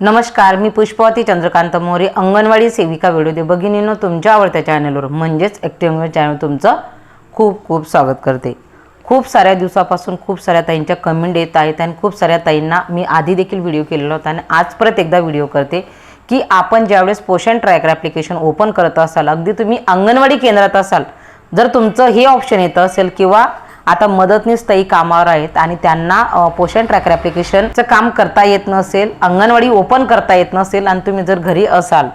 नमस्कार मी पुष्पवती चंद्रकांत मोरे अंगणवाडी सेविका व्हिडिओ भगिनीनं तुमच्या आवडत्या चॅनलवर म्हणजेच ॲक्टिव्ह चॅनल तुमचं खूप खूप स्वागत करते. खूप साऱ्या दिवसापासून खूप साऱ्या ताईंच्या कमेंट येत आहेत आणि खूप साऱ्या ताईंना मी आधी देखील व्हिडिओ केलेला होता आणि आज परत एकदा व्हिडिओ करते की आपण ज्यावेळेस पोषण ट्रॅकर ॲप्लिकेशन ओपन करत असाल अगदी तुम्ही अंगणवाडी केंद्रात असाल जर तुमचं हे ऑप्शन येतं असेल किंवा आता मदतनीस ताई कामावर आहेत आणि त्यांना पोषण ट्रॅकर ॲप्लिकेशनचं काम करता येत नसेल अंगणवाडी ओपन करता येत नसेल आणि तुम्ही जर घरी असाल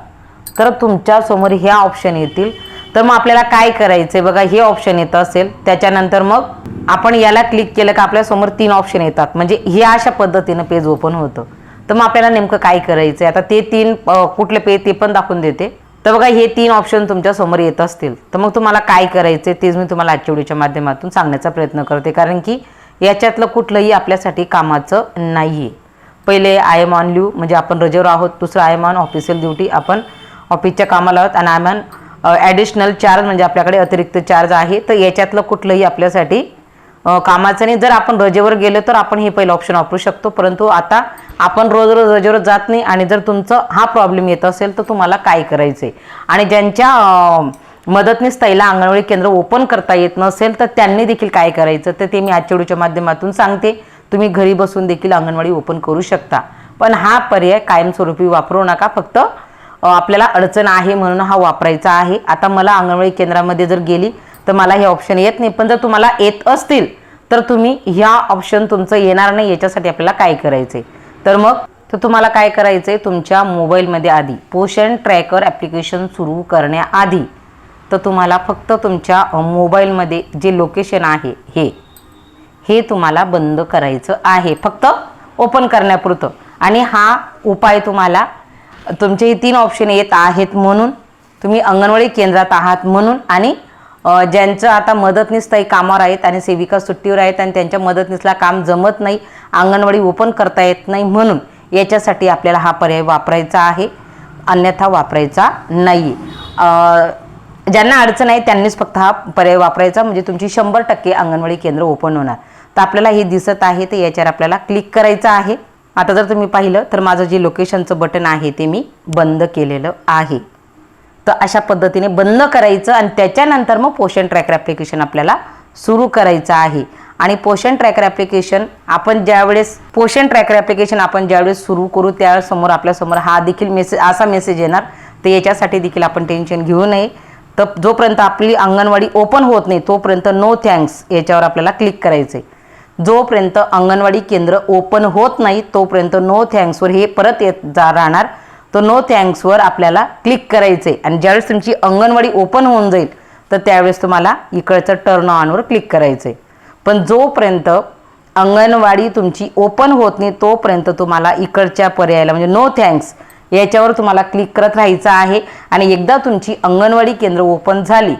तर तुमच्यासमोर ह्या ऑप्शन येतील. तर मग आपल्याला काय करायचं आहे बघा हे ऑप्शन येतं असेल त्याच्यानंतर मग आपण याला क्लिक केलं का आपल्यासमोर तीन ऑप्शन येतात. म्हणजे हे अशा पद्धतीनं पेज ओपन होतं. तर मग आपल्याला नेमकं काय करायचं आहे आता ते तीन कुठले पेज ते पण दाखवून देते. तर बघा हे तीन ऑप्शन तुमच्यासमोर येत असतील. तर मग तुम्हाला काय करायचं तेच मी तुम्हाला आजच्या व्हिडिओच्या माध्यमातून सांगण्याचा प्रयत्न करते. कारण की याच्यातलं कुठलंही आपल्यासाठी कामाचं नाही आहे पहिले आय एम ऑन लिव्ह म्हणजे आपण रजेवर आहोत. दुसरं I am on official duty आपण ऑफिसच्या कामाला आहोत. आणि I am on additional charge म्हणजे आपल्याकडे अतिरिक्त चार्ज आहे. तर याच्यातलं कुठलंही आपल्यासाठी कामाचं नाही. जर आपण रजेवर गेलो तर आपण हे पहिलं ऑप्शन वापरू शकतो. परंतु आता आपण रोज रोज रजेवर जात नाही आणि जर तुमचं हा प्रॉब्लेम येत असेल तर तुम्हाला काय करायचं आहे आणि ज्यांच्या मदतनीस ताईला अंगणवाडी केंद्र ओपन करता येत नसेल तर त्यांनी देखील काय करायचं? तर ते मी आजच्या व्हिडिओच्या माध्यमातून सांगते. तुम्ही घरी बसून देखील अंगणवाडी ओपन करू शकता. पण हा पर्याय कायमस्वरूपी वापरू नका. फक्त आपल्याला अडचण आहे म्हणून हा वापरायचा आहे. आता मला अंगणवाडी केंद्रामध्ये जर गेली तर मला हे ऑप्शन येत नाही. पण जर तुम्हाला येत असतील तर तुम्ही ह्या ऑप्शन तुमचं येणार नाही याच्यासाठी आपल्याला काय करायचं आहे तर मग तर तुम्हाला काय करायचं आहे तुमच्या मोबाईलमध्ये आधी पोषण ट्रॅकर ॲप्लिकेशन सुरू करण्याआधी तर तुम्हाला फक्त तुमच्या मोबाईलमध्ये जे लोकेशन आहे हे हे तुम्हाला बंद करायचं आहे. फक्त ओपन करण्यापुरतं. आणि हा उपाय तुम्हाला तुमचे हे तीन ऑप्शन येत आहेत म्हणून तुम्ही अंगणवाडी केंद्रात आहात म्हणून आणि ज्यांचं आता मदतनीस ताई कामावर आहेत आणि सेविका सुट्टीवर आहेत आणि त्यांच्या मदतनीसला काम जमत नाही अंगणवाडी ओपन करता येत नाही म्हणून याच्यासाठी आपल्याला हा पर्याय वापरायचा आहे. अन्यथा वापरायचा नाही ज्यांना अडचण आहे त्यांनीच फक्त हा पर्याय वापरायचा म्हणजे तुमची शंभर टक्के अंगणवाडी केंद्र ओपन होणार. तर आपल्याला हे दिसत आहे तर याच्यावर आपल्याला क्लिक करायचं आहे. आता जर तुम्ही पाहिलं तर माझं जे लोकेशनचं बटन आहे ते मी बंद केलेलं आहे. तर अशा पद्धतीने बंद करायचं आणि त्याच्यानंतर मग पोषण ट्रॅकर ॲप्लिकेशन आपल्याला सुरू करायचं आहे. आणि पोषण ट्रॅकर ॲप्लिकेशन आपण ज्यावेळेस पोषण ट्रॅकर ॲप्लिकेशन आपण ज्यावेळेस सुरू करू त्या समोर आपल्यासमोर हा देखील मेसेज असा मेसेज येणार. तर याच्यासाठी देखील आपण टेन्शन घेऊ नये. तर जोपर्यंत आपली अंगणवाडी ओपन होत नाही तोपर्यंत नो थँक्स याच्यावर आपल्याला क्लिक करायचं आहे जोपर्यंत अंगणवाडी केंद्र ओपन होत नाही तोपर्यंत नो थँक्सवर हे परत येत जा राहणार. तो नो थँक्सवर आपल्याला क्लिक करायचं. आहे आणि ज्यावेळेस तुमची अंगणवाडी ओपन होऊन जाईल तर त्यावेळेस तुम्हाला इकडचं टर्न ऑनवर क्लिक करायचं. आहे पण जोपर्यंत अंगणवाडी तुमची ओपन होत नाही तोपर्यंत तुम्हाला इकडच्या पर्यायाला म्हणजे नो थँक्स याच्यावर तुम्हाला क्लिक करत राहायचं आहे. आणि एकदा तुमची अंगणवाडी केंद्र ओपन झाली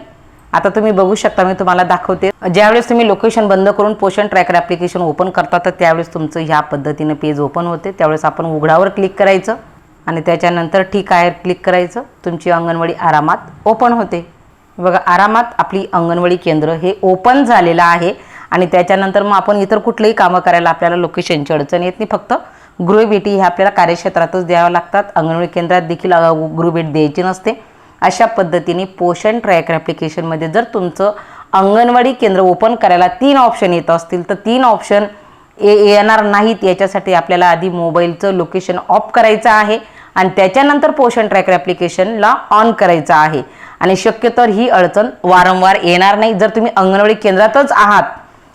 आता तुम्ही बघू शकता मी तुम्हाला दाखवते. ज्यावेळेस तुम्ही लोकेशन बंद करून पोषण ट्रॅकर ॲप्लिकेशन ओपन करता तर त्यावेळेस तुमचं ह्या पद्धतीनं पेज ओपन होते. त्यावेळेस आपण उघडावर क्लिक करायचं. आणि त्याच्यानंतर ठीक आहे क्लिक करायचं. तुमची अंगणवाडी आरामात ओपन होते. बघा आरामात आपली अंगणवाडी केंद्र हे ओपन झालेलं आहे. आणि त्याच्यानंतर मग आपण इतर कुठलंही कामं करायला आपल्याला लोकेशनची अडचण येत नाही. फक्त गृहभेटी हे आपल्याला कार्यक्षेत्रातच द्याव्या लागतात. अंगणवाडी केंद्रात देखील गृहभेट द्यायची नसते. अशा पद्धतीने पोषण ट्रॅकर ॲप्लिकेशनमध्ये जर तुमचं अंगणवाडी केंद्र ओपन करायला तीन ऑप्शन येत असतील तर तीन ऑप्शन ये येणार नाहीत. याच्यासाठी आपल्याला आधी मोबाईलचं लोकेशन ऑफ करायचं आहे. आणि त्याच्यानंतर पोषण ट्रॅकर ॲप्लिकेशनला ऑन करायचं आहे. आणि शक्यतोवर ही अडचण वारंवार येणार नाही. जर तुम्ही अंगणवाडी केंद्रातच आहात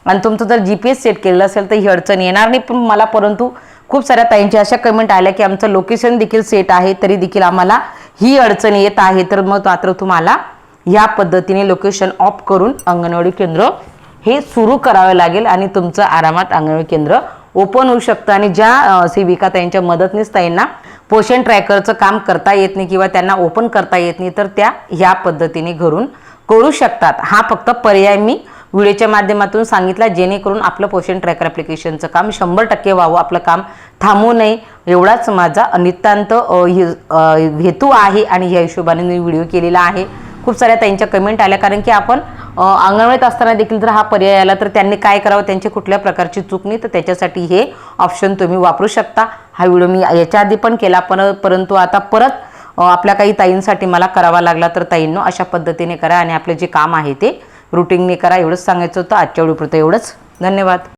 आणि तुमचं जर जी पी एस सेट केलेलं असेल तर ही अडचण येणार नाही. पण मला परंतु खूप साऱ्या ताईंच्या अशा कमेंट आल्या की आमचं लोकेशन देखील सेट आहे तरी देखील आम्हाला ही अडचण येत आहे. तर मग मात्र तुम्हाला ह्या पद्धतीने लोकेशन ऑफ करून अंगणवाडी केंद्र हे सुरू करावं लागेल आणि तुमचं आरामात अंगणवाडी केंद्र ओपन होऊ शकतं. आणि ज्या सेविका त्यांच्या मदतनीस ताईंना पोषण ट्रॅकरचं काम करता येत नाही किंवा त्यांना ओपन करता येत नाही तर त्या ह्या पद्धतीने घरून करू शकतात. हा फक्त पर्याय मी व्हिडिओच्या माध्यमातून सांगितला जेणेकरून आपलं पोषण ट्रॅकर ॲप्लिकेशनचं काम शंभर टक्के व्हावं आपलं काम थांबू नये एवढाच माझा नितांत हेतू आहे आणि ह्या हिशोबाने मी व्हिडिओ केलेला आहे. खूप साऱ्या ताईंच्या कमेंट आल्या. कारण की आपण अंगणवाडीत असताना देखील जर हा पर्याय आला तर त्यांनी काय करावं त्यांची कुठल्या प्रकारची चूक नाही. तर त्याच्यासाठी हे ऑप्शन तुम्ही वापरू शकता. हा व्हिडिओ मी याच्या आधी पण केला. पण परंतु आता परत आपल्या काही ताईंसाठी मला करावा लागला तर ताईंनो अशा पद्धतीने करा आणि आपलं जे काम आहे ते रुटीनने करा. एवढंच सांगायचं होतं. आजच्या व्हिडिओपुरतं एवढंच. धन्यवाद.